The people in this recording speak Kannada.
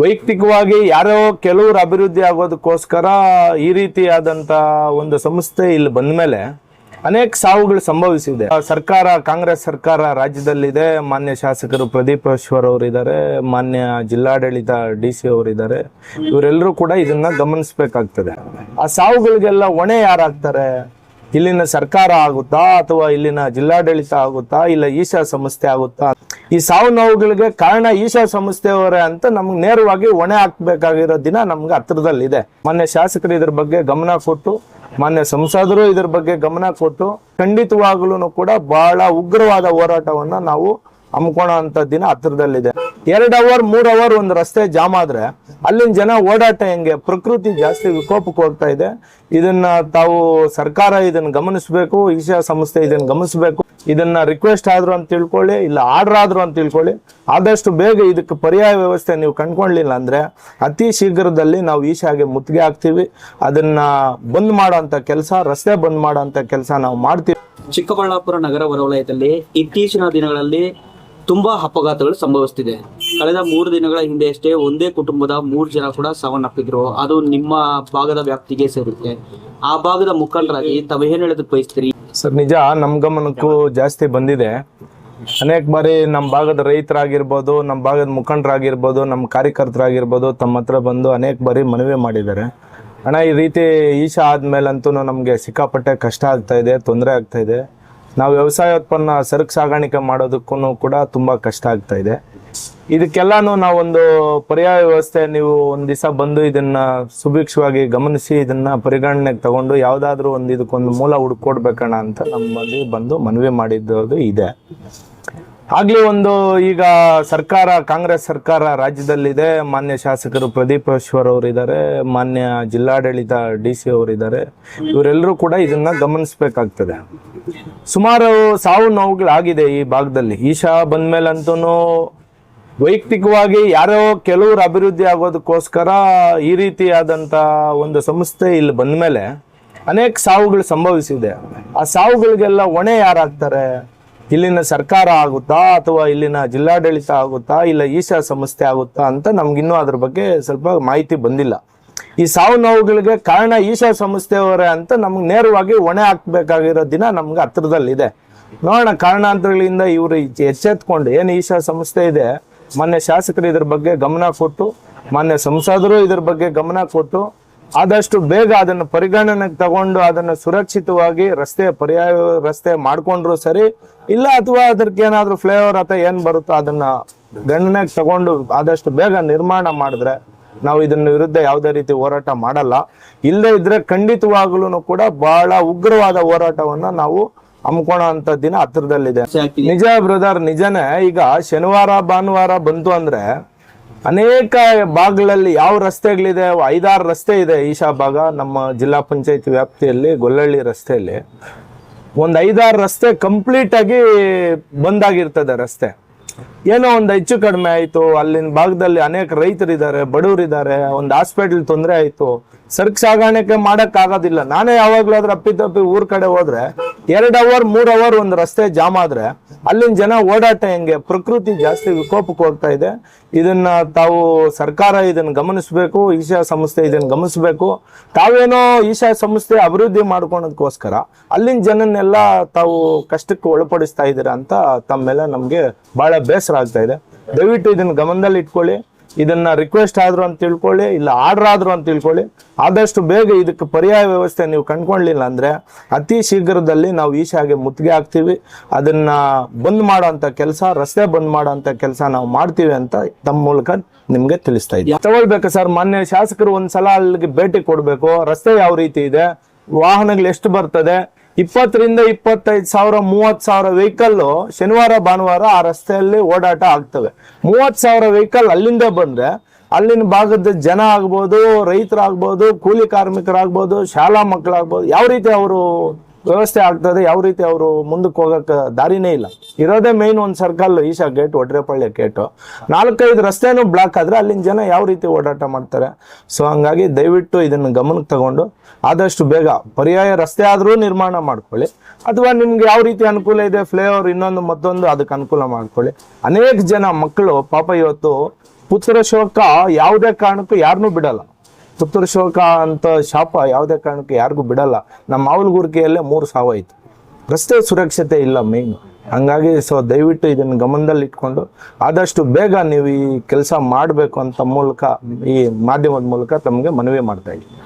ವೈಯಕ್ತಿಕವಾಗಿ ಯಾರೋ ಕೆಲವರು ಅಭಿವೃದ್ಧಿ ಆಗೋದಕ್ಕೋಸ್ಕರ ಈ ರೀತಿಯಾದಂತ ಒಂದು ಸಂಸ್ಥೆ ಇಲ್ಲಿ ಬಂದ್ಮೇಲೆ ಅನೇಕ ಸಾವುಗಳು ಸಂಭವಿಸಿದೆ. ಸರ್ಕಾರ, ಕಾಂಗ್ರೆಸ್ ಸರ್ಕಾರ ರಾಜ್ಯದಲ್ಲಿದೆ. ಮಾನ್ಯ ಶಾಸಕರು ಪ್ರದೀಪ್ ಈಶ್ವರ್ ಅವರಿದ್ದಾರೆ. ಮಾನ್ಯ ಜಿಲ್ಲಾಡಳಿತ ಡಿ ಸಿ ಅವರಿದ್ದಾರೆ. ಇವರೆಲ್ಲರೂ ಕೂಡ ಇದನ್ನ ಗಮನಿಸಬೇಕಾಗ್ತದೆ. ಆ ಸಾವುಗಳಿಗೆಲ್ಲ ಹೊಣೆ ಯಾರಾಗ್ತಾರೆ? ಇಲ್ಲಿನ ಸರ್ಕಾರ ಆಗುತ್ತಾ ಅಥವಾ ಇಲ್ಲಿನ ಜಿಲ್ಲಾಡಳಿತ ಆಗುತ್ತಾ ಇಲ್ಲ ಈಶಾ ಸಂಸ್ಥೆ ಆಗುತ್ತಾ? ಈ ಸಾವು ನೋವುಗಳಿಗೆ ಕಾರಣ ಈಶಾ ಸಂಸ್ಥೆಯವರೇ ಅಂತ ನಮ್ಗೆ ನೇರವಾಗಿ ಹೊಣೆ ಹಾಕ್ಬೇಕಾಗಿರೋ ದಿನ ನಮ್ಗೆ ಹತ್ರದಲ್ಲಿದೆ. ಮಾನ್ಯ ಶಾಸಕರು ಇದ್ರ ಬಗ್ಗೆ ಗಮನ ಕೊಟ್ಟು, ಮಾನ್ಯ ಸಂಸದರು ಇದ್ರ ಬಗ್ಗೆ ಗಮನ ಕೊಟ್ಟು ಖಂಡಿತವಾಗ್ಲೂ ಕೂಡ ಬಹಳ ಉಗ್ರವಾದ ಹೋರಾಟವನ್ನ ನಾವು ಹಮ್ಕೊಳ್ಳೋ ಅಂತ ದಿನ ಹತ್ರದಲ್ಲಿದೆ. ಎರಡ್ ಅವರ್, ಮೂರ್ ಅವರ್ ಒಂದು ರಸ್ತೆ ಜಾಮ್ ಆದ್ರೆ ಅಲ್ಲಿನ ಜನ ಓಡಾಟ ಹೆಂಗೆ? ಪ್ರಕೃತಿ ಜಾಸ್ತಿ ವಿಕೋಪಕ್ಕೆ ಹೋಗ್ತಾ ಇದೆ. ಇದನ್ನ ತಾವು ಸರ್ಕಾರ ಇದನ್ನ ಗಮನಿಸಬೇಕು, ಈಶಾ ಸಂಸ್ಥೆ ಇದನ್ನ ಗಮನಿಸಬೇಕು ಇದನ್ನ ರಿಕ್ವೆಸ್ಟ್ ಆದ್ರು ಅಂತ ತಿಳ್ಕೊಳ್ಳಿ, ಇಲ್ಲ ಆರ್ಡರ್ ಆದ್ರು ಅಂತ ತಿಳ್ಕೊಳ್ಳಿ. ಆದಷ್ಟು ಬೇಗ ಇದಕ್ಕೆ ಪರ್ಯಾಯ ವ್ಯವಸ್ಥೆ ನೀವು ಕಂಡ್ಕೊಳ್ಳಿಲ್ಲ ಅಂದ್ರೆ ಅತಿ ಶೀಘ್ರದಲ್ಲಿ ನಾವು ಈಶಾಗೆ ಮುತ್ತಿಗೆ ಹಾಕ್ತೀವಿ. ಅದನ್ನ ಬಂದ್ ಮಾಡೋಂಥ ಕೆಲಸ, ರಸ್ತೆ ಬಂದ್ ಮಾಡೋಂಥ ಕೆಲಸ ನಾವು ಮಾಡ್ತೀವಿ. ಚಿಕ್ಕಬಳ್ಳಾಪುರ ನಗರ ಹೊರವಲಯದಲ್ಲಿ ಇತ್ತೀಚಿನ ದಿನಗಳಲ್ಲಿ ತುಂಬಾ ಅಪಘಾತಗಳು ಸಂಭವಿಸ್ತಿದೆ. ಕಳೆದ ಮೂರು ದಿನಗಳ ಹಿಂದೆ ಅಷ್ಟೇ ಒಂದೇ ಕುಟುಂಬದ ಮೂರು ಜನ ಕೂಡ ಸಾವನ್ನಪ್ಪಿದ್ರು. ಅದು ನಿಮ್ಮ ಭಾಗದ ವ್ಯಾಪ್ತಿಗೆ ಸೇರುತ್ತೆ. ಆ ಭಾಗದ ಮುಖಂಡರಾಗಿ ತಾವು ಏನ್ ಹೇಳೋದಕ್ಕೆ ಬಯಸ್ತೀರಿ? ಸರ್, ನಿಜ ನಮ್ ಗಮನಕ್ಕೂ ಜಾಸ್ತಿ ಬಂದಿದೆ. ಅನೇಕ ಬಾರಿ ನಮ್ಮ ಭಾಗದ ರೈತರಾಗಿರ್ಬೋದು ನಮ್ಮ ಭಾಗದ ಮುಖಂಡರಾಗಿರ್ಬೋದು ನಮ್ಮ ಕಾರ್ಯಕರ್ತರಾಗಿರ್ಬೋದು ತಮ್ಮ ಹತ್ರ ಬಂದು ಅನೇಕ ಬಾರಿ ಮನವಿ ಮಾಡಿದ್ದಾರೆ. ಅಣ್ಣ, ಈ ರೀತಿ ಈಶಾ ಆದ್ಮೇಲಂತೂ ನಮಗೆ ಸಿಕ್ಕಾಪಟ್ಟೆ ಕಷ್ಟ ಆಗ್ತಾ ಇದೆ, ತೊಂದರೆ ಆಗ್ತಾ ಇದೆ. ನಾವು ವ್ಯವಸಾಯೋತ್ಪನ್ನ ಸರಕು ಸಾಗಾಣಿಕೆ ಮಾಡೋದಕ್ಕೂ ಕೂಡ ತುಂಬ ಕಷ್ಟ ಆಗ್ತಾ ಇದೆ. ಇದಕ್ಕೆಲ್ಲಾನು ನಾವೊಂದು ಪರ್ಯಾಯ ವ್ಯವಸ್ಥೆ ನೀವು ಒಂದ್ ದಿವಸ ಬಂದು ಇದನ್ನ ಸುಭಿಕ್ಷವಾಗಿ ಗಮನಿಸಿ ಇದನ್ನ ಪರಿಗಣನೆಗೆ ತಗೊಂಡು ಯಾವ್ದಾದ್ರು ಒಂದು ಇದಕ್ಕೊಂದು ಮೂಲ ಹುಡ್ಕೊಡ್ಬೇಕಣ್ಣ ಅಂತ ನಮ್ಮಲ್ಲಿ ಬಂದು ಮನವಿ ಮಾಡಿದ್ದು ಇದೆ. ಆಗ್ಲಿ ಒಂದು ಈಗ ಸರ್ಕಾರ, ಕಾಂಗ್ರೆಸ್ ಸರ್ಕಾರ ರಾಜ್ಯದಲ್ಲಿದೆ. ಮಾನ್ಯ ಶಾಸಕರು ಪ್ರದೀಪ್ ಈಶ್ವರ್ ಅವರಿದ್ದಾರೆ, ಮಾನ್ಯ ಜಿಲ್ಲಾಡಳಿತ ಡಿ ಸಿ ಅವರಿದ್ದಾರೆ. ಇವರೆಲ್ಲರೂ ಕೂಡ ಇದನ್ನ ಗಮನಿಸಬೇಕಾಗ್ತದೆ. ಸುಮಾರು ಸಾವು ನೋವುಗಳಾಗಿದೆ ಈ ಭಾಗದಲ್ಲಿ. ಈಶಾ ಬಂದ್ಮೇಲಂತೂ ವೈಯಕ್ತಿಕವಾಗಿ ಯಾರೋ ಕೆಲವರು ಅಭಿವೃದ್ಧಿ ಆಗೋದಕ್ಕೋಸ್ಕರ ಈ ರೀತಿಯಾದಂಥ ಒಂದು ಸಂಸ್ಥೆ ಇಲ್ಲಿ ಬಂದ ಮೇಲೆ ಅನೇಕ ಸಾವುಗಳು ಸಂಭವಿಸಿದೆ. ಆ ಸಾವುಗಳಿಗೆಲ್ಲ ಹೊಣೆ ಯಾರಾಗ್ತಾರೆ? ಇಲ್ಲಿನ ಸರ್ಕಾರ ಆಗುತ್ತಾ ಅಥವಾ ಇಲ್ಲಿನ ಜಿಲ್ಲಾಡಳಿತ ಆಗುತ್ತಾ ಇಲ್ಲ ಈಶಾ ಸಂಸ್ಥೆ ಆಗುತ್ತಾ ಅಂತ ನಮ್ಗಿನ್ನೂ ಅದ್ರ ಬಗ್ಗೆ ಸ್ವಲ್ಪ ಮಾಹಿತಿ ಬಂದಿಲ್ಲ. ಈ ಸಾವು ನೋವುಗಳಿಗೆ ಕಾರಣ ಈಶಾ ಸಂಸ್ಥೆಯವರೇ ಅಂತ ನಮ್ಗೆ ನೇರವಾಗಿ ಹೊಣೆ ಹಾಕ್ಬೇಕಾಗಿರೋ ದಿನ ನಮ್ಗೆ ಹತ್ರದಲ್ಲಿದೆ. ನೋಡೋಣ ಕಾರಣಾಂತರಗಳಿಂದ ಇವರು ಎಚ್ಚೆತ್ಕೊಂಡು ಏನು ಈಶಾ ಸಂಸ್ಥೆ ಇದೆ ಮಾನ್ಯ ಶಾಸಕರು ಇದ್ರ ಬಗ್ಗೆ ಗಮನ ಕೊಟ್ಟು, ಮಾನ್ಯ ಸಂಸದರು ಇದ್ರ ಬಗ್ಗೆ ಗಮನ ಕೊಟ್ಟು, ಆದಷ್ಟು ಬೇಗ ಅದನ್ನು ಪರಿಗಣನೆಗೆ ತಗೊಂಡು ಅದನ್ನು ಸುರಕ್ಷಿತವಾಗಿ ರಸ್ತೆ ಪರ್ಯಾಯ ರಸ್ತೆ ಮಾಡ್ಕೊಂಡ್ರು ಸರಿ, ಇಲ್ಲ ಅಥವಾ ಅದಕ್ಕೆ ಏನಾದ್ರು ಫ್ಲೇವರ್ ಅಥವಾ ಏನ್ ಬರುತ್ತೋ ಅದನ್ನ ಗಣನೆಗೆ ತಗೊಂಡು ಆದಷ್ಟು ಬೇಗ ನಿರ್ಮಾಣ ಮಾಡಿದ್ರೆ ನಾವು ಇದನ್ನ ವಿರುದ್ಧ ಯಾವುದೇ ರೀತಿ ಹೋರಾಟ ಮಾಡಲ್ಲ. ಇಲ್ಲದೆ ಇದ್ರೆ ಖಂಡಿತವಾಗ್ಲೂ ಕೂಡ ಬಹಳ ಉಗ್ರವಾದ ಹೋರಾಟವನ್ನ ನಾವು ಹಮ್ಕೊಳ್ಳೋ ಅಂತ ದಿನ ಹತ್ರದಲ್ಲಿದೆ. ನಿಜ ಬ್ರದರ್ ನಿಜನೇ. ಈಗ ಶನಿವಾರ ಭಾನುವಾರ ಬಂತು ಅಂದ್ರೆ ಅನೇಕ ಭಾಗಗಳಲ್ಲಿ ಯಾವ ರಸ್ತೆಗಳಿದೆ? ಐದಾರು ರಸ್ತೆ ಇದೆ ಈಶಾ ಭಾಗ ನಮ್ಮ ಜಿಲ್ಲಾ ಪಂಚಾಯತ್ ವ್ಯಾಪ್ತಿಯಲ್ಲಿ ಗೊಲ್ಲಳ್ಳಿ ರಸ್ತೆಯಲ್ಲಿ. ಒಂದು ಐದಾರು ರಸ್ತೆ ಕಂಪ್ಲೀಟ್ ಆಗಿ ಬಂದಾಗಿರ್ತದೆ ರಸ್ತೆ. ಏನೋ ಒಂದು ಹೆಚ್ಚು ಕಡಿಮೆ ಆಯ್ತು. ಅಲ್ಲಿನ ಭಾಗದಲ್ಲಿ ಅನೇಕ ರೈತರಿದ್ದಾರೆ ಬಡವರಿದ್ದಾರೆ. ಒಂದು ಹಾಸ್ಪಿಟಲ್ ತೊಂದರೆ ಆಯ್ತು. ಸರಕು ಸಾಗಾಣಿಕೆ ಮಾಡಕ್ ಆಗೋದಿಲ್ಲ ನಾನೇ ಯಾವಾಗ್ಲಾದ್ರೂ ಅಪ್ಪಿತಪ್ಪಿ ಊರ್ ಕಡೆ ಹೋದ್ರೆ ಎರಡ್ ಅವರ್ ಮೂರ್ ಅವರ್ ಒಂದು ರಸ್ತೆ ಜಾಮ್ ಆದ್ರೆ ಅಲ್ಲಿನ ಜನ ಓಡಾಟ ಹೆಂಗೆ? ಪ್ರಕೃತಿ ಜಾಸ್ತಿ ವಿಕೋಪಕ್ಕೆ ಹೋಗ್ತಾ ಇದೆ. ಇದನ್ನ ತಾವು ಸರ್ಕಾರ ಇದನ್ನ ಗಮನಿಸಬೇಕು, ಈಶಾ ಸಂಸ್ಥೆ ಇದನ್ನ ಗಮನಿಸಬೇಕು. ತಾವೇನೋ ಈಶಾ ಸಂಸ್ಥೆ ಅಭಿವೃದ್ಧಿ ಮಾಡ್ಕೊಳೋದಕ್ಕೋಸ್ಕರ ಅಲ್ಲಿನ ಜನನ್ನೆಲ್ಲ ತಾವು ಕಷ್ಟಕ್ಕೆ ಒಳಪಡಿಸ್ತಾ ಇದ್ದೀರಾ ಅಂತ ತಮ್ಮೆಲ್ಲ ಮೇಲೆ ನಮ್ಗೆ ಬಹಳ ಬೇಸರ ಆಗ್ತಾ ಇದೆ. ದಯವಿಟ್ಟು ಇದನ್ನ ಗಮನದಲ್ಲಿ ಇಟ್ಕೊಳ್ಳಿ ಇದನ್ನ ರಿಕ್ವೆಸ್ಟ್ ಆದ್ರು ಅಂತ ತಿಳ್ಕೊಳ್ಳಿ, ಇಲ್ಲ ಆರ್ಡರ್ ಆದ್ರು ಅಂತ ತಿಳ್ಕೊಳ್ಳಿ. ಆದಷ್ಟು ಬೇಗ ಇದಕ್ಕೆ ಪರ್ಯಾಯ ವ್ಯವಸ್ಥೆ ನೀವು ಕಂಡ್ಕೊಳ್ಳಿಲ್ಲ ಅಂದ್ರೆ ಅತಿ ಶೀಘ್ರದಲ್ಲಿ ನಾವು ಈಶಾಗೆ ಮುತ್ತಿಗೆ ಹಾಕ್ತೀವಿ. ಅದನ್ನ ಬಂದ್ ಮಾಡೋಂಥ ಕೆಲಸ, ರಸ್ತೆ ಬಂದ್ ಮಾಡೋಂಥ ಕೆಲಸ ನಾವು ಮಾಡ್ತೀವಿ ಅಂತ ತಮ್ಮ ಮೂಲಕ ನಿಮ್ಗೆ ತಿಳಿಸ್ತಾ ಇದ್ದೀವಿ ತಗೊಳ್ಬೇಕು ಸರ್ ಮಾನ್ಯ ಶಾಸಕರು ಒಂದ್ಸಲ ಅಲ್ಲಿಗೆ ಭೇಟಿ ಕೊಡ್ಬೇಕು. ರಸ್ತೆ ಯಾವ ರೀತಿ ಇದೆ? ವಾಹನಗಳು ಎಷ್ಟು ಬರ್ತದೆ? ಇಪ್ಪತ್ತರಿಂದ ಇಪ್ಪತ್ತೈದು ಸಾವಿರ, ಮೂವತ್ತು ಸಾವಿರ ವೆಹಿಕಲ್ ಶನಿವಾರ, ಭಾನುವಾರ ಆ ರಸ್ತೆಯಲ್ಲಿ ಓಡಾಟ ಆಗ್ತವೆ. ಮೂವತ್ತು ಸಾವಿರ ವೆಹಿಕಲ್ ಅಲ್ಲಿಂದ ಬಂದ್ರೆ ಅಲ್ಲಿನ ಭಾಗದ ಜನ ಆಗ್ಬೋದು, ರೈತರಾಗ್ಬೋದು, ಕೂಲಿ ಕಾರ್ಮಿಕರಾಗ್ಬೋದು, ಶಾಲಾ ಮಕ್ಕಳಾಗ್ಬೋದು, ಯಾವ ರೀತಿ ಅವರು ವ್ಯವಸ್ಥೆ ಆಗ್ತದೆ, ಯಾವ ರೀತಿ ಅವರು ಮುಂದಕ್ಕೆ ಹೋಗಕ್ಕೆ ದಾರಿನೇ ಇಲ್ಲ. ಇರೋದೇ ಮೇನ್ ಒಂದು circle Isha gate Odrepalli gate ನಾಲ್ಕೈದು ರಸ್ತೆನೂ ಬ್ಲಾಕ್ ಆದ್ರೆ ಅಲ್ಲಿನ ಜನ ಯಾವ ರೀತಿ ಓಡಾಟ ಮಾಡ್ತಾರೆ? ಸೊ ಹಂಗಾಗಿ ದಯವಿಟ್ಟು ಇದನ್ನು ಗಮನಕ್ಕೆ ತಗೊಂಡು ಆದಷ್ಟು ಬೇಗ ಪರ್ಯಾಯ ರಸ್ತೆ ಆದರೂ ನಿರ್ಮಾಣ ಮಾಡ್ಕೊಳ್ಳಿ. ಅಥವಾ ನಿಮ್ಗೆ ಯಾವ ರೀತಿ ಅನುಕೂಲ ಇದೆ ಫ್ಲೇವರ್ ಇನ್ನೊಂದು ಮತ್ತೊಂದು ಅದಕ್ಕೆ ಅನುಕೂಲ ಮಾಡ್ಕೊಳ್ಳಿ. ಅನೇಕ ಜನ ಮಕ್ಕಳು ಪಾಪ ಇವತ್ತು ಪುತ್ರ ಶೋಕ ಯಾವುದೇ ಕಾರಣಕ್ಕೂ ಯಾರನ್ನೂ ಬಿಡಲ್ಲ. ಪುತ್ರ ಶೋಕ ಅಂತ ಶಾಪ ಯಾವುದೇ ಕಾರಣಕ್ಕೂ ಯಾರಿಗೂ ಬಿಡಲ್ಲ. ನಮ್ಮ ಮಾವಲಗುರ್ಗಿಯಲ್ಲೇ ಮೂರು ಸಾವಾಯಿತು ರಸ್ತೆ ಸುರಕ್ಷತೆ ಇಲ್ಲ ಮೇನ್ ಹಂಗಾಗಿ ಸೊ ದಯವಿಟ್ಟು ಇದನ್ನು ಗಮನದಲ್ಲಿ ಇಟ್ಕೊಂಡು ಆದಷ್ಟು ಬೇಗ ನೀವು ಈ ಕೆಲಸ ಮಾಡಬೇಕು ಅಂತ ಮೂಲಕ ಈ ಮಾಧ್ಯಮದ ಮೂಲಕ ತಮಗೆ ಮನವಿ ಮಾಡ್ತಾ ಇದ್ದೀನಿ.